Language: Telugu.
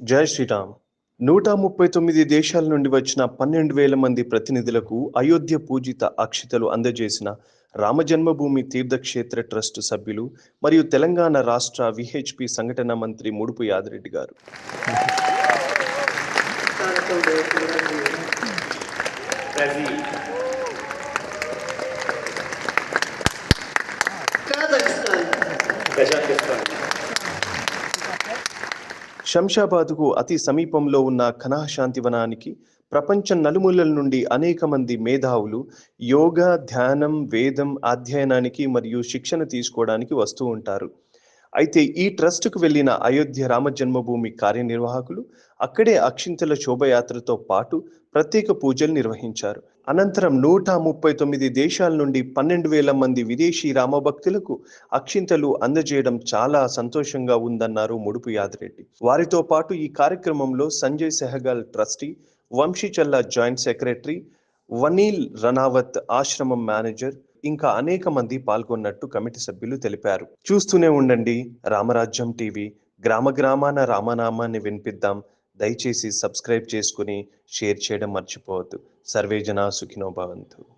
జై శ్రీరామ్. నూట ముప్పై తొమ్మిది దేశాల నుండి వచ్చిన పన్నెండు వేల మంది ప్రతినిధులకు అయోధ్య పూజిత అక్షితలు అందజేసిన రామజన్మభూమి తీర్థక్షేత్ర ట్రస్ట్ సభ్యులు మరియు తెలంగాణ రాష్ట్ర విహెచ్పి సంఘటన మంత్రి ముడుపు యాదిరెడ్డి గారు. కజాకిస్తాన్ శంషాబాద్కు అతి సమీపంలో ఉన్న ఖనా శాంతివనానికి ప్రపంచ నలుమూలల నుండి అనేక మంది మేధావులు యోగా ధ్యానం వేదం అధ్యయనానికి మరియు శిక్షణ తీసుకోవడానికి వస్తూ ఉంటారు. అయితే ఈ ట్రస్టుకు వెళ్ళిన అయోధ్య రామ జన్మభూమి కార్యనిర్వాహకులు అక్కడే అక్షింతల శోభయాత్రతో పాటు ప్రత్యేక పూజలు నిర్వహించారు. అనంతరం నూట ముప్పై తొమ్మిది దేశాల నుండి పన్నెండు వేల మంది విదేశీ రామభక్తులకు అక్షింతలు అందజేయడం చాలా సంతోషంగా ఉందన్నారు ముడుపు యాదిరెడ్డి. వారితో పాటు ఈ కార్యక్రమంలో Sanjay Sehgal trustee Vamsichalla joint secretary Vanil Ranawat ఆశ్రమం మేనేజర్ ఇంకా అనేక మంది పాల్గొన్నట్టు కమిటీ సభ్యులు తెలిపారు. చూస్తూనే ఉండండి రామరాజ్యం టీవీ గ్రామ గ్రామాన రామనామాన్ని వినిపిద్దాం. దయచేసి సబ్స్క్రైబ్ చేసుకుని షేర్ చేయడం మర్చిపోవద్దు. సర్వే జనా సుఖినో భవంతు.